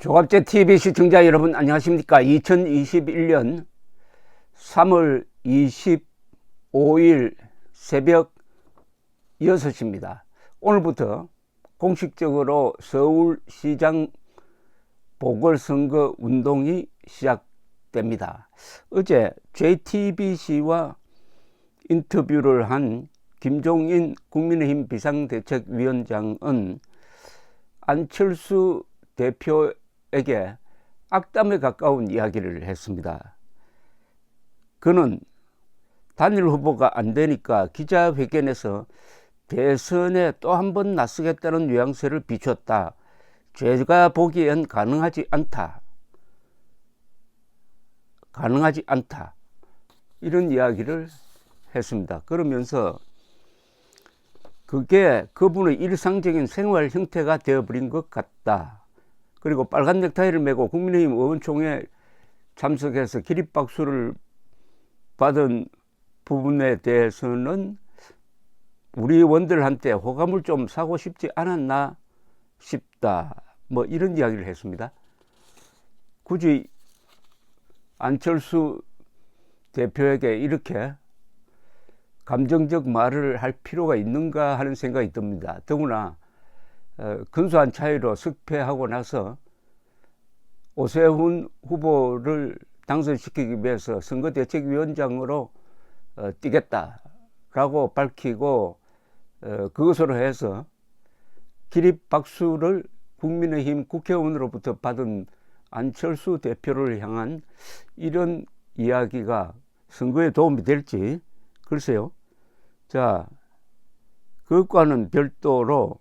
조갑제 TV 시청자 여러분 안녕하십니까? 2021년 3월 25일 새벽 6시입니다. 오늘부터 공식적으로 서울시장 보궐선거 운동이 시작됩니다. 어제 JTBC와 인터뷰를 한 김종인 국민의힘 비상대책위원장은 안철수 대표 에게 악담에 가까운 이야기를 했습니다. 그는 단일 후보가 안 되니까 기자회견에서 대선에 또 한 번 나서겠다는 뉘앙스를 비췄다. 제가 보기엔 가능하지 않다. 가능하지 않다. 이런 이야기를 했습니다. 그러면서 그게 그분의 일상적인 생활 형태가 되어버린 것 같다. 그리고 빨간 넥타이를 메고 국민의힘 의원총회 참석해서 기립박수를 받은 부분에 대해서는 우리 의원들한테 호감을 좀 사고 싶지 않았나 싶다. 뭐 이런 이야기를 했습니다. 굳이 안철수 대표에게 이렇게 감정적 말을 할 필요가 있는가 하는 생각이 듭니다. 더구나 어, 근소한 차이로 석패하고 나서 오세훈 후보를 당선시키기 위해서 선거대책위원장으로 어, 뛰겠다라고 밝히고 어, 그것으로 해서 기립박수를 국민의힘 국회의원으로부터 받은 안철수 대표를 향한 이런 이야기가 선거에 도움이 될지 글쎄요. 자, 그것과는 별도로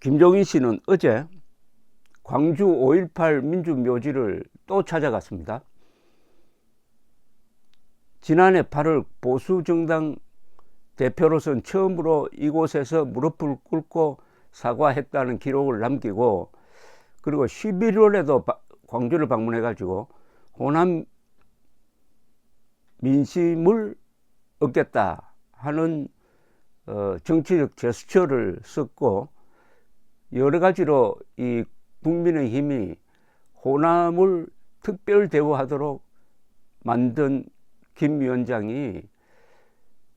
김종인 씨는 어제 광주 5.18 민주묘지를 또 찾아갔습니다. 지난해 8월 보수정당 대표로선 처음으로 이곳에서 무릎을 꿇고 사과했다는 기록을 남기고 그리고 11월에도 광주를 방문해 가지고 호남 민심을 얻겠다 하는 어, 정치적 제스처를 썼고 여러 가지로 이 국민의힘이 호남을 특별 대우하도록 만든 김 위원장이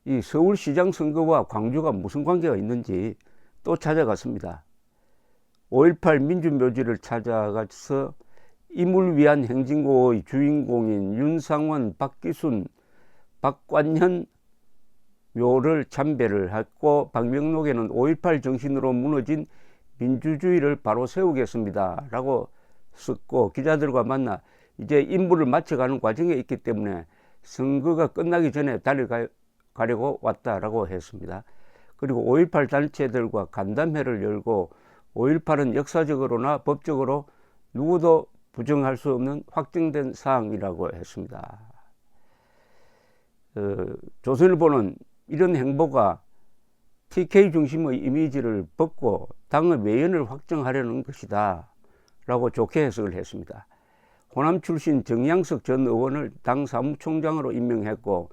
이 서울시장 선거와 광주가 무슨 관계가 있는지 또 찾아갔습니다. 5.18 민주묘지를 찾아가서 임을 위한 행진고의 주인공인 윤상원, 박기순, 박관현 묘를 참배를 했고 박명록에는 5.18 정신으로 무너진 민주주의를 바로 세우겠습니다. 라고 썼고 기자들과 만나 이제 임무를 마쳐가는 과정에 있기 때문에 선거가 끝나기 전에 달려가려고 왔다라고 했습니다. 그리고 5.18 단체들과 간담회를 열고 5.18은 역사적으로나 법적으로 누구도 부정할 수 없는 확정된 사항이라고 했습니다. 어, 조선일보는 이런 행보가 TK 중심의 이미지를 벗고 당의 외연을 확정하려는 것이다. 라고 좋게 해석을 했습니다. 호남 출신 정양석 전 의원을 당 사무총장으로 임명했고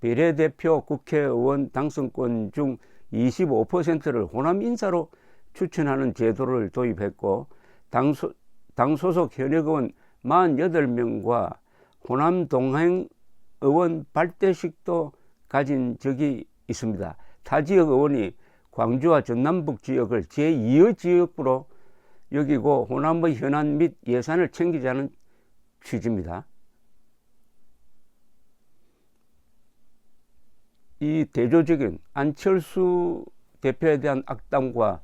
비례대표 국회의원 당선권 중 25%를 호남 인사로 추천하는 제도를 도입했고 당, 소, 당 소속 현역 의원 48명과 호남 동행 의원 발대식도 가진 적이 있습니다. 타 지역 의원이 광주와 전남북 지역을 제2의 지역구로 여기고 호남의 현안 및 예산을 챙기자는 취지입니다. 이 대조적인 안철수 대표에 대한 악담과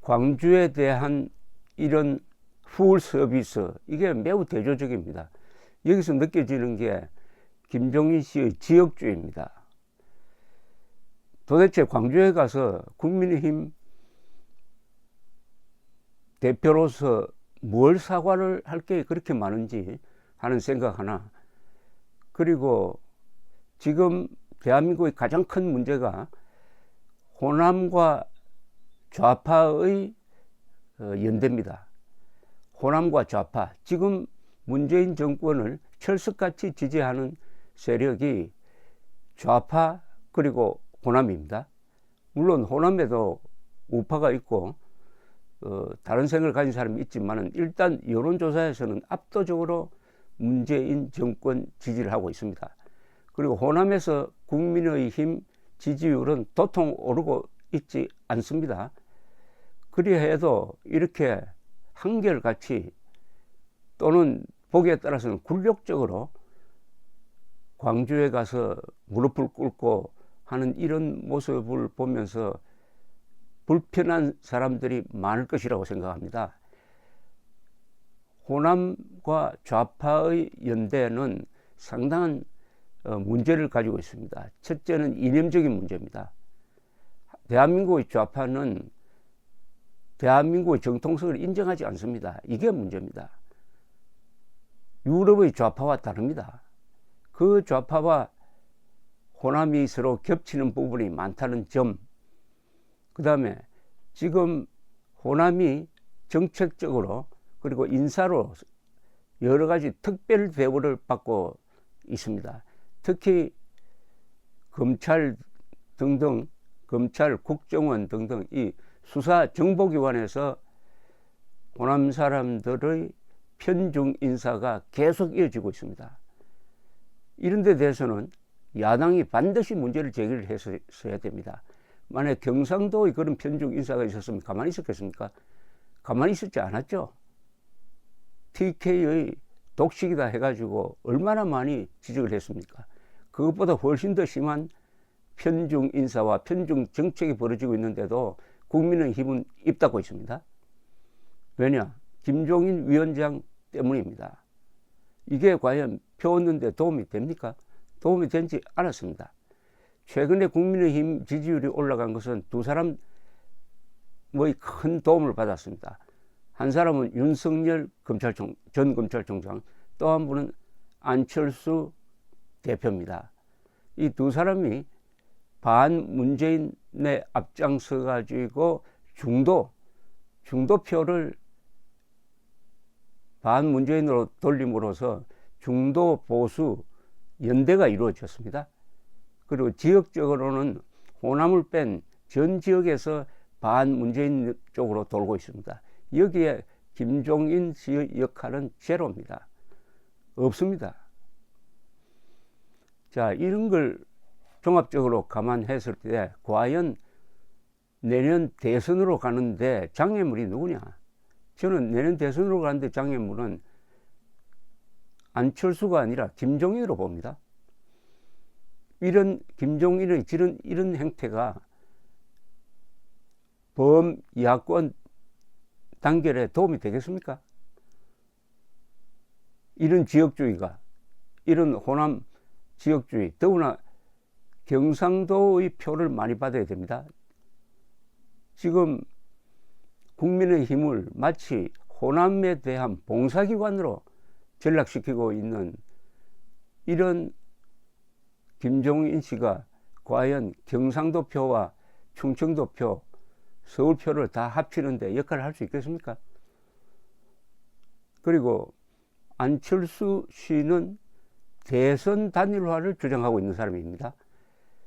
광주에 대한 이런 풀 서비스 이게 매우 대조적입니다. 여기서 느껴지는 게 김종인 씨의 지역주의입니다. 도대체 광주에 가서 국민의힘 대표로서 뭘 사과를 할 게 그렇게 많은지 하는 생각 하나 그리고 지금 대한민국의 가장 큰 문제가 호남과 좌파의 어, 연대입니다. 호남과 좌파 지금 문재인 정권을 철석같이 지지하는 세력이 좌파 그리고 호남입니다. 물론 호남에도 우파가 있고 어, 다른 생각을 가진 사람이 있지만은 일단 여론조사에서는 압도적으로 문재인 정권 지지를 하고 있습니다. 그리고 호남에서 국민의힘 지지율은 도통 오르고 있지 않습니다. 그리해도 이렇게 한결같이 또는 보기에 따라서는 굴욕적으로 광주에 가서 무릎을 꿇고 하는 이런 모습을 보면서 불편한 사람들이 많을 것이라고 생각합니다. 호남과 좌파의 연대는 상당한 어, 문제를 가지고 있습니다. 첫째는 이념적인 문제입니다. 대한민국의 좌파는 대한민국의 정통성을 인정하지 않습니다. 이게 문제입니다. 유럽의 좌파와 다릅니다. 그 좌파와 호남이 서로 겹치는 부분이 많다는 점, 그 다음에 지금 호남이 정책적으로 그리고 인사로 여러 가지 특별 대우를 받고 있습니다. 특히 검찰 등등, 검찰, 국정원 등등 이 수사 정보기관에서 호남 사람들의 편중 인사가 계속 이어지고 있습니다. 이런 데 대해서는 야당이 반드시 문제를 제기를 했어야 됩니다. 만약 경상도의 그런 편중 인사가 있었으면 가만히 있었겠습니까? 가만히 있었지 않았죠. TK의 독식이다 해가지고 얼마나 많이 지적을 했습니까? 그것보다 훨씬 더 심한 편중 인사와 편중 정책이 벌어지고 있는데도 국민의힘은 입 닫고 있습니다. 왜냐? 김종인 위원장 때문입니다. 이게 과연 표었는데 도움이 됩니까? 도움이 되지 않았습니다. 최근에 국민의힘 지지율이 올라간 것은 두 사람 뭐의 큰 도움을 받았습니다. 한 사람은 윤석열 검찰총, 전 검찰총장, 또 한 분은 안철수 대표입니다. 이 두 사람이 반 문재인에 앞장서 가지고 중도 중도표를 반 문재인으로 돌림으로써 중도 보수 연대가 이루어졌습니다. 그리고 지역적으로는 호남을 뺀 전 지역에서 반 문재인 쪽으로 돌고 있습니다. 여기에 김종인 씨의 역할은 제로입니다. 없습니다. 자, 이런 걸 종합적으로 감안했을 때 과연 내년 대선으로 가는데 장애물이 누구냐? 저는 내년 대선으로 가는데 장애물은 안철수가 아니라 김종인으로 봅니다. 이런 김종인의 이런, 이런 행태가 범야권 단결에 도움이 되겠습니까? 이런 지역주의가, 이런 호남 지역주의, 더구나 경상도의 표를 많이 받아야 됩니다. 지금 국민의 힘을 마치 호남에 대한 봉사기관으로 전락시키고 있는 이런 김종인 씨가 과연 경상도 표와 충청도 표, 서울 표를 다 합치는데 역할을 할 수 있겠습니까? 그리고 안철수 씨는 대선 단일화를 주장하고 있는 사람입니다.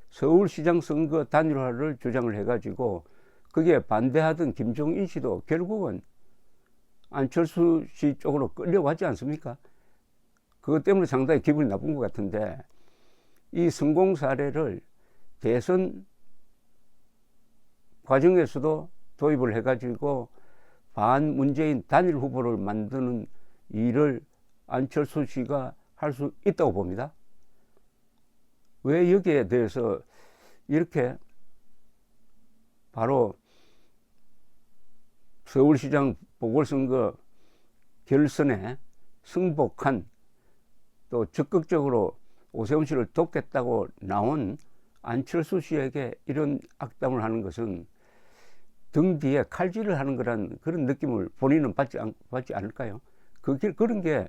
서울시장 선거 단일화를 주장을 해가지고 그게 반대하던 김종인 씨도 결국은 안철수 씨 쪽으로 끌려가지 않습니까? 그것 때문에 상당히 기분이 나쁜 것 같은데 이 성공 사례를 대선 과정에서도 도입을 해가지고 반 문재인 단일 후보를 만드는 일을 안철수 씨가 할 수 있다고 봅니다. 왜 여기에 대해서 이렇게 바로 서울시장 보궐선거 결선에 승복한 또 적극적으로 오세훈 씨를 돕겠다고 나온 안철수 씨에게 이런 악담을 하는 것은 등 뒤에 칼질을 하는 거란 그런 느낌을 본인은 받지, 않, 받지 않을까요? 그 길, 그런 게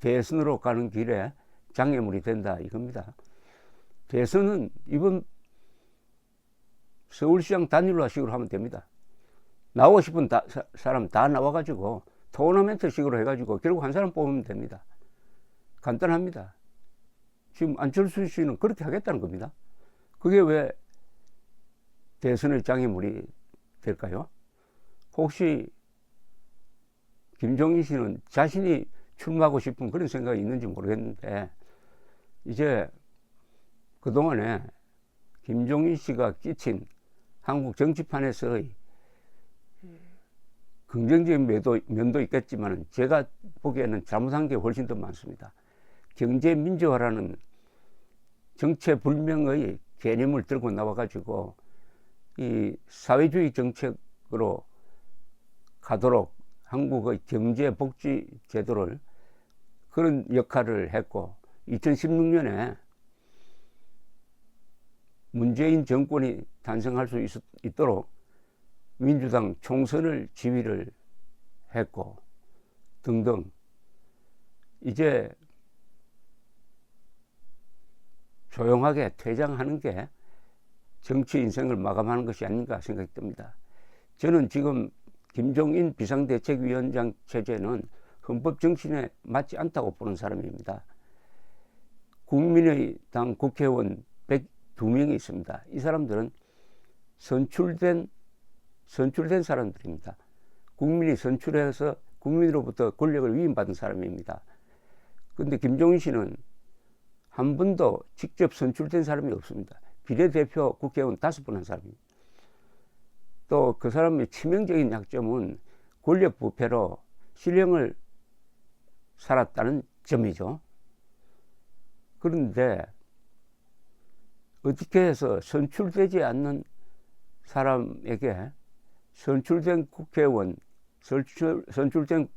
대선으로 가는 길에 장애물이 된다 이겁니다. 대선은 이번 서울시장 단일화식으로 하면 됩니다. 나오고 싶은 다, 사람 다 나와가지고 토너멘트식으로 해가지고 결국 한 사람 뽑으면 됩니다. 간단합니다. 지금 안철수 씨는 그렇게 하겠다는 겁니다. 그게 왜 대선의 장애물이 될까요? 혹시 김종인 씨는 자신이 출마하고 싶은 그런 생각이 있는지 모르겠는데 이제 그동안에 김종인 씨가 끼친 한국 정치판에서의 긍정적인 면도, 면도 있겠지만 제가 보기에는 잘못한 게 훨씬 더 많습니다. 경제 민주화라는 정체 불명의 개념을 들고 나와가지고 이 사회주의 정책으로 가도록 한국의 경제 복지 제도를 그런 역할을 했고 2016년에 문재인 정권이 탄생할 수 있, 있도록 민주당 총선을 지휘를 했고 등등 이제 조용하게 퇴장하는 게 정치 인생을 마감하는 것이 아닌가 생각이 듭니다. 저는 지금 김종인 비상대책위원장 체제는 헌법 정신에 맞지 않다고 보는 사람입니다. 국민의당 국회의원 102명이 있습니다. 이 사람들은 선출된 선출된 사람들입니다. 국민이 선출해서 국민으로부터 권력을 위임받은 사람입니다. 그런데 김종인 씨는 한 번도 직접 선출된 사람이 없습니다. 비례대표 국회의원 다섯 번 한 사람입니다. 또 그 사람의 치명적인 약점은 권력 부패로 실형을 살았다는 점이죠. 그런데 어떻게 해서 선출되지 않는 사람에게 선출된 국회의원, 선출, 선출된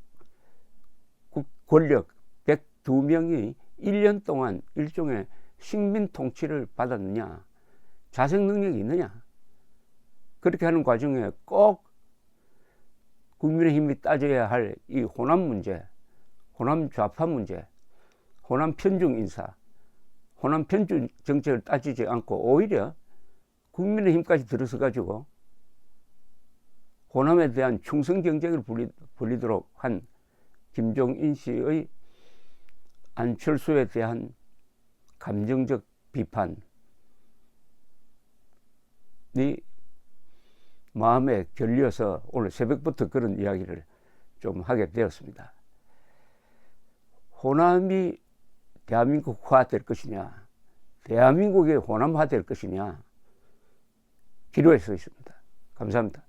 국, 권력 102명이 1년 동안 일종의 식민 통치를 받았느냐, 자생 능력이 있느냐, 그렇게 하는 과정에 꼭 국민의힘이 따져야 할 이 호남 문제, 호남 좌파 문제, 호남 편중 인사, 호남 편중 정책을 따지지 않고 오히려 국민의힘까지 들어서 가지고 호남에 대한 충성 경쟁을 벌리, 벌리도록 한 김종인 씨의 안철수에 대한 감정적 비판이 마음에 결려서 오늘 새벽부터 그런 이야기를 좀 하게 되었습니다. 호남이 대한민국화 될 것이냐, 대한민국이 호남화 될 것이냐, 기로에 서 있습니다. 감사합니다.